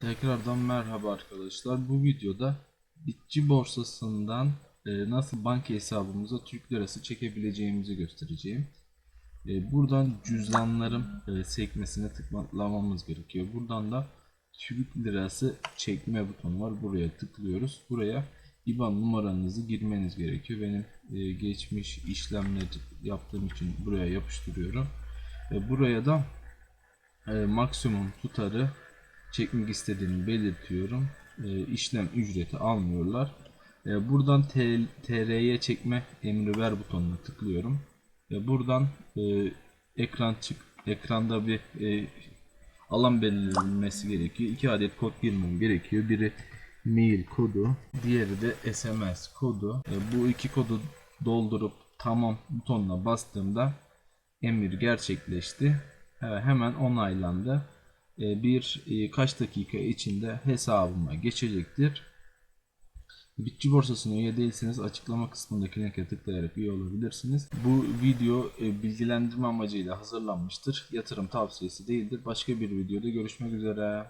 Tekrardan merhaba arkadaşlar. Bu videoda Bitçi borsasından e, nasıl banka hesabımıza Türk lirası çekebileceğimizi göstereceğim. E, buradan cüzdanların e, sekmesine tıklamamız gerekiyor. Buradan da Türk lirası çekme butonu var. Buraya tıklıyoruz. Buraya IBAN numaranızı girmeniz gerekiyor. Benim geçmiş işlemleri yaptığım için buraya yapıştırıyorum. Buraya da maksimum tutarı çekmek istediğimi belirtiyorum. E, işlem ücreti almıyorlar. E, buradan TR'ye çekme emri ver butonuna tıklıyorum. E, buradan e, ekran çık ekranda bir e, alan belirlenmesi gerekiyor. İki adet kod girmem gerekiyor. Biri mail kodu, diğeri de SMS kodu. E, bu iki kodu doldurup tamam butonuna bastığımda emir gerçekleşti. E, hemen onaylandı. E, bir e, kaç dakika içinde hesabıma geçecektir. Bitçi borsasına üye değilseniz açıklama kısmındaki linke tıklayarak üye olabilirsiniz. Bu video e, bilgilendirme amacıyla hazırlanmıştır. Yatırım tavsiyesi değildir. Başka bir videoda görüşmek üzere.